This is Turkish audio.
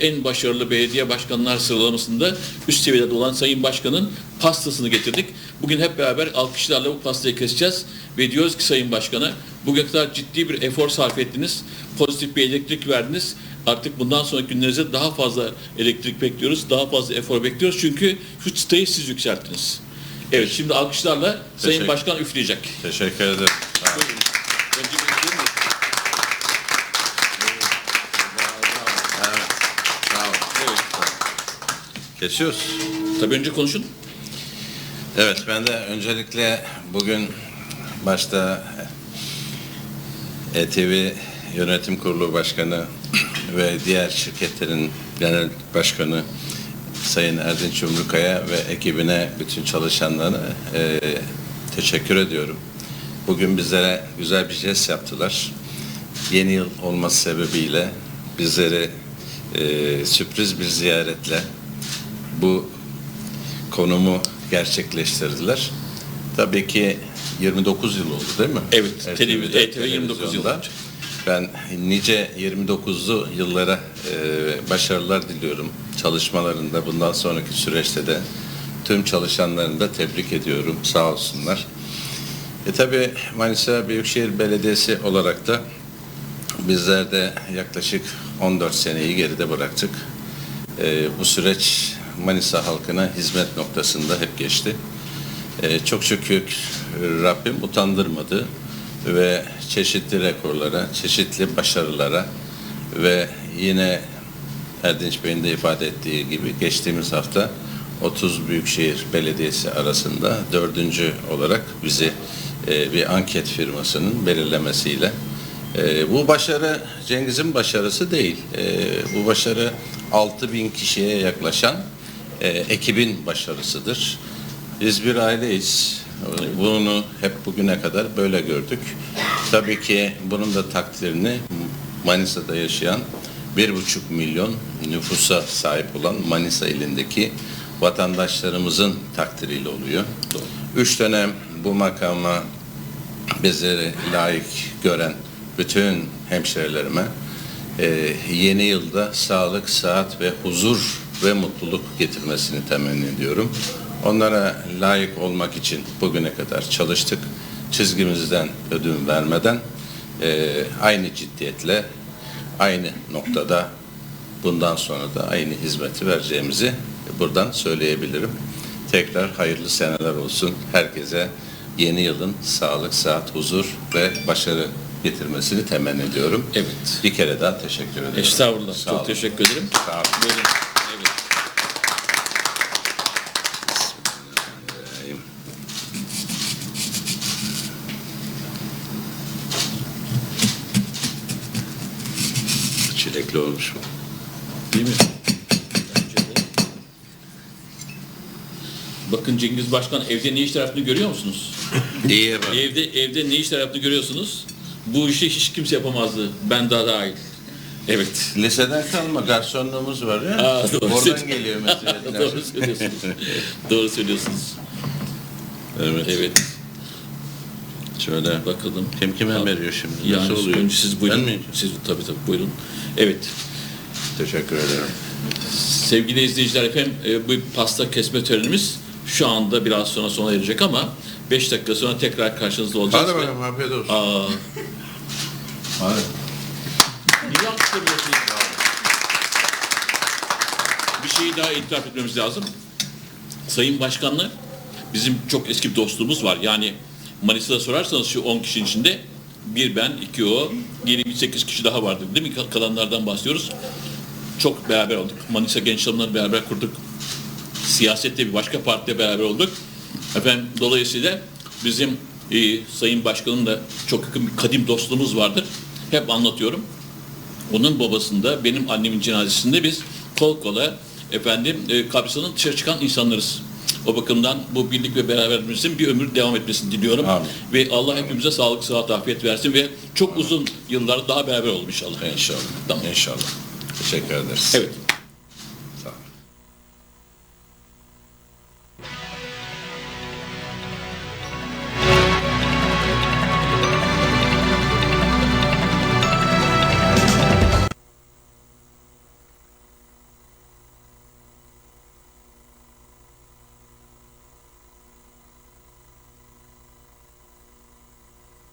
en başarılı belediye başkanlar sıralamasında üst seviyede olan Sayın Başkan'ın pastasını getirdik. Bugün hep beraber alkışlarla bu pastayı keseceğiz ve diyoruz ki Sayın Başkan'a bugüne kadar ciddi bir efor sarf ettiniz, pozitif bir elektrik verdiniz. Artık bundan sonraki günlerinize daha fazla elektrik bekliyoruz, daha fazla efor bekliyoruz çünkü şu çıtayı siz yükselttiniz. Evet şimdi alkışlarla Sayın Teşekkür- Başkan üfleyecek. Teşekkür ederim. Önce bir üfleyin mi? Evet. Sağ olun. Evet. Kesiyoruz. Tabii önce konuşun. Evet ben de öncelikle bugün başta ETV Yönetim Kurulu Başkanı ve diğer şirketlerin genel başkanı Sayın Erdinç Yumrukaya ve ekibine bütün çalışanlarına e, teşekkür ediyorum. Bugün bizlere güzel bir jest yaptılar. Yeni yıl olması sebebiyle bizleri e, sürpriz bir ziyaretle bu konumu gerçekleştirdiler. Tabii ki 29 yıl oldu değil mi? Evet, televiz- ETV 29 yıl. Ben nice 29'lu yıllara e, başarılar diliyorum. Çalışmalarında bundan sonraki süreçte de tüm çalışanlarını da tebrik ediyorum. Sağ olsunlar. E tabi Manisa Büyükşehir Belediyesi olarak da bizler de yaklaşık 14 seneyi geride bıraktık. E, bu süreç Manisa halkına hizmet noktasında hep geçti. E, çok şükür Rabbim utandırmadı ve çeşitli rekorlara, çeşitli başarılara ve yine Erdinç Bey'in de ifade ettiği gibi geçtiğimiz hafta 30 Büyükşehir Belediyesi arasında dördüncü olarak bizi e, bir anket firmasının belirlemesiyle e, bu başarı Cengiz'in başarısı değil. E, bu başarı 6 bin kişiye yaklaşan e, ekibin başarısıdır. Biz bir aileyiz. Bunu hep bugüne kadar böyle gördük. Tabii ki bunun da takdirini Manisa'da yaşayan bir buçuk milyon nüfusa sahip olan Manisa ilindeki vatandaşlarımızın takdiriyle oluyor. Üç dönem bu makama bizleri layık gören bütün hemşerilerime e, yeni yılda sağlık, sıhhat ve huzur ve mutluluk getirmesini temenni ediyorum. Onlara layık olmak için bugüne kadar çalıştık. Çizgimizden ödün vermeden e, aynı ciddiyetle, aynı noktada bundan sonra da aynı hizmeti vereceğimizi buradan söyleyebilirim. Tekrar hayırlı seneler olsun. Herkese yeni yılın sağlık, sıhhat, huzur ve başarı getirmesini temenni ediyorum. Evet. Bir kere daha teşekkür ederim. Estağfurullah. Sağ Çok olun. teşekkür ederim. Sağ olun. Buyurun. Evet. Çilekli olmuş. Değil mi? Bakın Cengiz Başkan evde ne işler yaptığını görüyor musunuz? İyi bak. Evde evde ne işler yaptığını görüyorsunuz. Bu işi hiç kimse yapamazdı. Ben daha dahil. Evet. Liseden kalma garsonluğumuz var ya. Aa, doğru. Oradan geliyor mesela. Doğru söylüyorsunuz. Doğru söylüyorsunuz. evet. Evet. Şöyle. Bakalım. Kim kime veriyor şimdi? Yani Nasıl oluyor? önce siz buyurun. Ben mi? Siz tabii tabii buyurun. Evet. Teşekkür ederim. Sevgili izleyiciler efendim e, bu pasta kesme törenimiz şu anda biraz sonra sona erecek ama 5 dakika sonra tekrar karşınızda olacağız. Hadi bakalım afiyet olsun. Aa, Hadi. niye alkışlamıyorsunuz? Bir şeyi daha itiraf etmemiz lazım. Sayın Başkan'la bizim çok eski bir dostluğumuz var. Yani Manisa'da sorarsanız şu 10 kişinin içinde bir ben, iki o, geri bir 8 kişi daha vardı. Değil mi? Kalanlardan bahsediyoruz. Çok beraber olduk. Manisa Genç Adamları beraber kurduk. Siyasette bir başka partide beraber olduk. Efendim dolayısıyla bizim e, Sayın Başkan'ın da çok yakın bir kadim dostluğumuz vardır. Hep anlatıyorum. Onun babasında benim annemin cenazesinde biz kol kola efendim e, kabristanın dışarı çıkan insanlarız. O bakımdan bu birlik ve beraberliğimizin bir ömür devam etmesini diliyorum. Amin. Ve Allah hepimize sağlık, sıhhat, afiyet versin ve çok uzun yıllar daha beraber olalım inşallah. İnşallah. Tamam. İnşallah. Teşekkür ederiz. Evet.